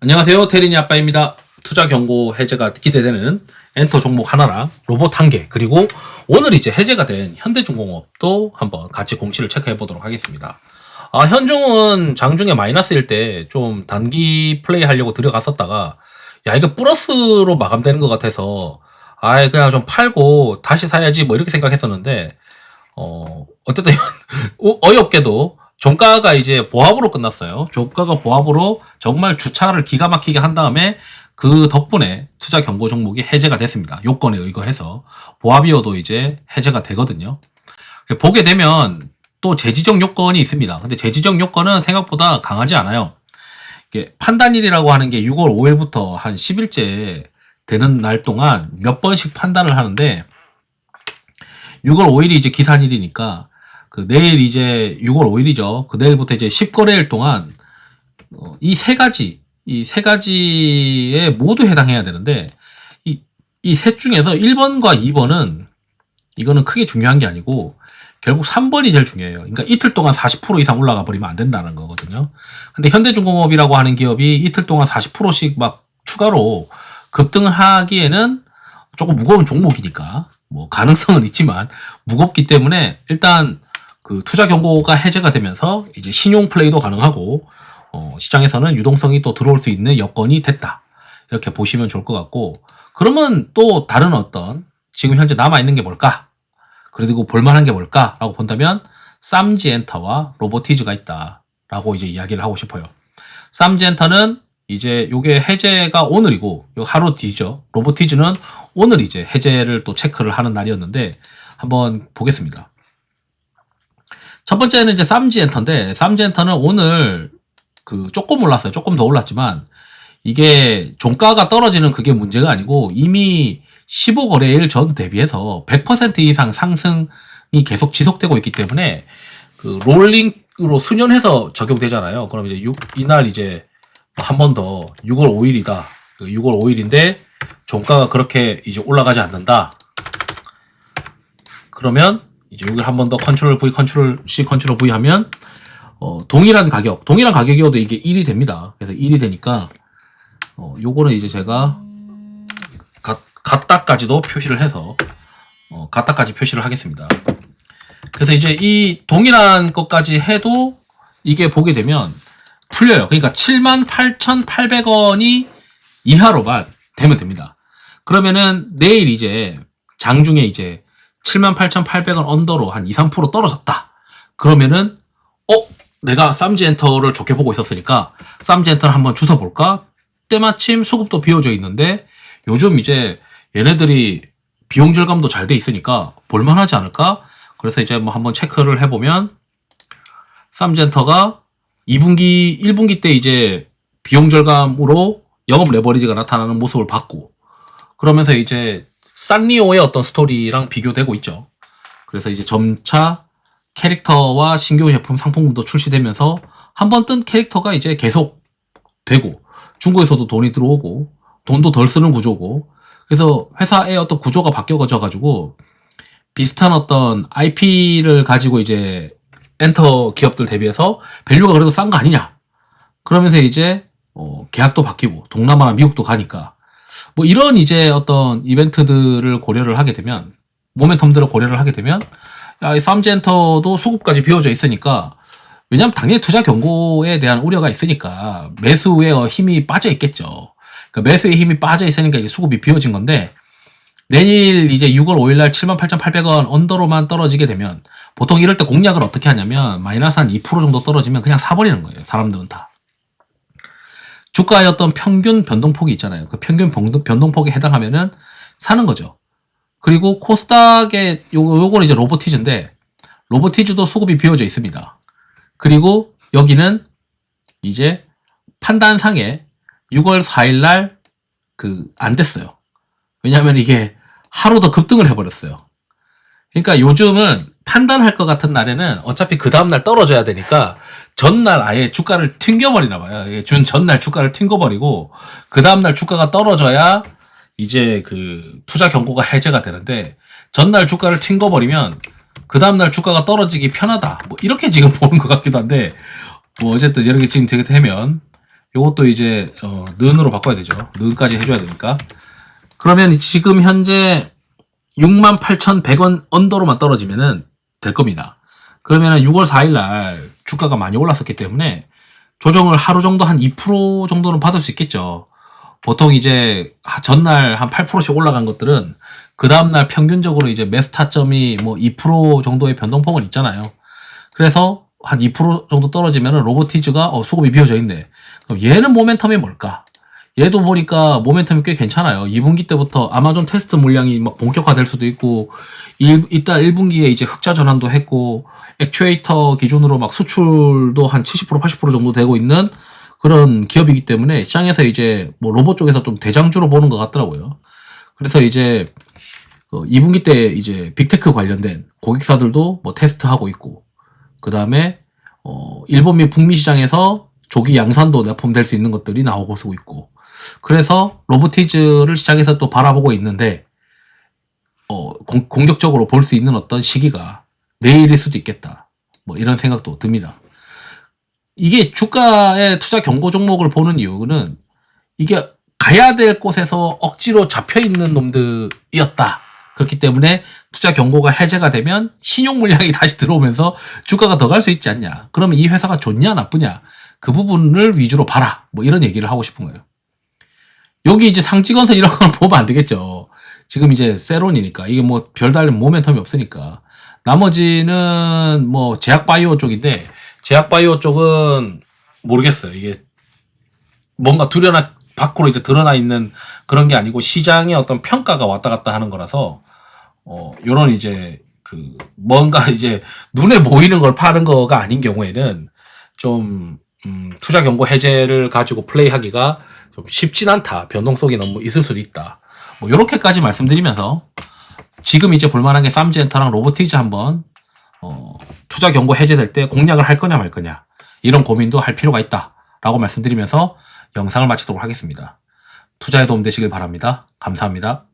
안녕하세요. 테리니 아빠입니다. 투자 경고 해제가 기대되는 엔터 종목 하나랑 로봇 한 개, 그리고 오늘 이제 해제가 된 현대중공업도 한번 같이 공시를 체크해 보도록 하겠습니다. 아, 현중은 장중에 마이너스일 때 좀 단기 플레이 하려고 들어갔었다가, 야, 이거 플러스로 마감되는 것 같아서, 아예 그냥 좀 팔고 다시 사야지 뭐 이렇게 생각했었는데, 어, 어쨌든 어- 어이없게도 종가가 이제 보합으로 끝났어요. 종가가 보합으로 정말 주차를 기가 막히게 한 다음에 그 덕분에 투자 경고 종목이 해제가 됐습니다. 요건에 의거해서 보합이어도 이제 해제가 되거든요. 보게 되면 또 재지적 요건이 있습니다. 근데 재지적 요건은 생각보다 강하지 않아요. 판단일이라고 하는 게 6월 5일부터 한 10일째 되는 날 동안 몇 번씩 판단을 하는데 6월 5일이 이제 기산일이니까 그 내일 이제 6월 5일이죠. 그 내일부터 이제 10거래일 동안 어, 이 세 가지 이 세 가지에 모두 해당해야 되는데 이이셋 중에서 1번과 2번은 이거는 크게 중요한 게 아니고 결국 3번이 제일 중요해요. 그러니까 이틀 동안 40% 이상 올라가 버리면 안 된다는 거거든요. 근데 현대중공업이라고 하는 기업이 이틀 동안 40%씩 막 추가로 급등하기에는 조금 무거운 종목이니까 뭐 가능성은 있지만 무겁기 때문에 일단 그 투자 경고가 해제가 되면서 이제 신용 플레이도 가능하고 어, 시장에서는 유동성이 또 들어올 수 있는 여건이 됐다 이렇게 보시면 좋을 것 같고 그러면 또 다른 어떤 지금 현재 남아 있는 게 뭘까 그리고 볼만한 게 뭘까라고 본다면 쌈지엔터와 로보티즈가 있다라고 이제 이야기를 하고 싶어요. 쌈지엔터는 이제 요게 해제가 오늘이고 요 하루 뒤죠. 로보티즈는 오늘 이제 해제를 또 체크를 하는 날이었는데 한번 보겠습니다. 첫 번째는 이제 쌈지 엔터인데 쌈지 엔터는 오늘 그 조금 올랐어요. 조금 더 올랐지만 이게 종가가 떨어지는 그게 문제가 아니고 이미 15거래일 전 대비해서 100% 이상 상승이 계속 지속되고 있기 때문에 그 롤링으로 수년해서 적용되잖아요. 그럼 이제 육- 이날 이제 한 번 더 6월 5일이다. 6월 5일인데 종가가 그렇게 이제 올라가지 않는다. 그러면 이제 여기를 한 번 더 컨트롤 V, 컨트롤 C, 컨트롤 V 하면 어, 동일한 가격, 동일한 가격이어도 이게 1이 됩니다. 그래서 1이 되니까 어, 요거는 이제 제가 가, 갖다까지도 표시를 해서 어, 갖다까지 표시를 하겠습니다. 그래서 이제 이 동일한 것까지 해도 이게 보게 되면 풀려요. 그러니까 78,800원이 이하로만 되면 됩니다. 그러면은 내일 이제 장중에 이제 78,800원 언더로 한 2, 3% 떨어졌다. 그러면은 어 내가 쌈지 엔터를 좋게 보고 있었으니까 쌈지 엔터를 한번 주워 볼까? 때마침 수급도 비워져 있는데 요즘 이제 얘네들이 비용 절감도 잘 돼 있으니까 볼만하지 않을까? 그래서 이제 뭐 한번 체크를 해보면 쌈젠터가 2분기, 1분기 때 이제 비용 절감으로 영업 레버리지가 나타나는 모습을 봤고 그러면서 이제 산리오의 어떤 스토리랑 비교되고 있죠. 그래서 이제 점차 캐릭터와 신규 제품 상품도 출시되면서 한 번 뜬 캐릭터가 이제 계속 되고 중국에서도 돈이 들어오고 돈도 덜 쓰는 구조고 그래서 회사의 어떤 구조가 바뀌어져 가지고 비슷한 어떤 IP를 가지고 이제 엔터 기업들 대비해서 밸류가 그래도 싼 거 아니냐 그러면서 이제 어, 계약도 바뀌고 동남아나 미국도 가니까 뭐 이런 이제 어떤 이벤트들을 고려를 하게 되면 모멘텀들을 고려를 하게 되면 야, 이 쌈젠터도 수급까지 비워져 있으니까 왜냐면 당연히 투자 경고에 대한 우려가 있으니까 매수에 어, 힘이 빠져 있겠죠. 그러니까 매수에 힘이 빠져 있으니까 이제 수급이 비워진 건데 내일 이제 6월 5일 날 78,800원 언더로만 떨어지게 되면 보통 이럴 때 공략을 어떻게 하냐면 마이너스 한 2% 정도 떨어지면 그냥 사버리는 거예요. 사람들은 다. 주가의 어떤 평균 변동폭이 있잖아요. 그 평균 변동- 변동폭에 해당하면은 사는 거죠. 그리고 코스닥의 요, 요거는 이제 로보티즈인데 로보티즈도 수급이 비워져 있습니다. 그리고 여기는 이제 판단상에 6월 4일 날 그 안 됐어요. 왜냐하면 이게 하루 더 급등을 해버렸어요. 그러니까 요즘은 판단할 것 같은 날에는 어차피 그 다음날 떨어져야 되니까 전날 아예 주가를 튕겨버리나 봐요. 준 전날 주가를 튕겨버리고 그 다음날 주가가 떨어져야 이제 그 투자 경고가 해제가 되는데 전날 주가를 튕겨버리면 그 다음날 주가가 떨어지기 편하다. 뭐 이렇게 지금 보는 것 같기도 한데 뭐 어쨌든 이렇게 지금 되게 되면 요것도 이제 어, 는으로 바꿔야 되죠. 는까지 해줘야 되니까. 그러면 지금 현재 68,100원 언더로만 떨어지면은 될 겁니다. 그러면은 6월 4일 날 주가가 많이 올랐었기 때문에 조정을 하루 정도 한 2% 정도는 받을 수 있겠죠. 보통 이제 하- 전날 한 8%씩 올라간 것들은 그 다음날 평균적으로 이제 매수 타점이 뭐 2% 정도의 변동폭은 있잖아요. 그래서 한 2% 정도 떨어지면은 로보티즈가 어, 수급이 비어져 있네. 그럼 얘는 모멘텀이 뭘까? 얘도 보니까 모멘텀이 꽤 괜찮아요. 2분기 때부터 아마존 테스트 물량이 막 본격화될 수도 있고, 일, 이따 1분기에 이제 흑자 전환도 했고, 액추에이터 기준으로 막 수출도 한 70% 80% 정도 되고 있는 그런 기업이기 때문에 시장에서 이제 뭐 로봇 쪽에서 좀 대장주로 보는 것 같더라고요. 그래서 이제 2분기 때 이제 빅테크 관련된 고객사들도 뭐 테스트하고 있고, 그 다음에 어, 일본 및 북미 시장에서 조기 양산도 납품될 수 있는 것들이 나오고 있고, 그래서 로보티즈를 시장에서 또 바라보고 있는데, 어, 공, 공격적으로 볼 수 있는 어떤 시기가 내일일 수도 있겠다. 뭐 이런 생각도 듭니다. 이게 주가의 투자 경고 종목을 보는 이유는 이게 가야 될 곳에서 억지로 잡혀 있는 놈들이었다. 그렇기 때문에 투자 경고가 해제가 되면 신용 물량이 다시 들어오면서 주가가 더 갈 수 있지 않냐. 그러면 이 회사가 좋냐 나쁘냐. 그 부분을 위주로 봐라. 뭐 이런 얘기를 하고 싶은 거예요. 여기 이제 상지건설 이런 걸 보면 안 되겠죠. 지금 이제 세론이니까 이게 뭐 별다른 모멘텀이 없으니까 나머지는 뭐 제약바이오 쪽인데 제약바이오 쪽은 모르겠어요. 이게 뭔가 두려나 밖으로 이제 드러나 있는 그런 게 아니고 시장의 어떤 평가가 왔다 갔다 하는 거라서 어 요런 이제 그 뭔가 이제 눈에 보이는 걸 파는 거가 아닌 경우에는 좀 음, 투자 경고 해제를 가지고 플레이하기가 좀 쉽진 않다. 변동성이 너무 있을 수도 있다. 뭐 요렇게까지 말씀드리면서 지금 이제 볼만한 게 쌈젠터랑 로보티즈 한번 어, 투자 경고 해제될 때 공략을 할 거냐 말 거냐 이런 고민도 할 필요가 있다라고 말씀드리면서 영상을 마치도록 하겠습니다. 투자에 도움 되시길 바랍니다. 감사합니다.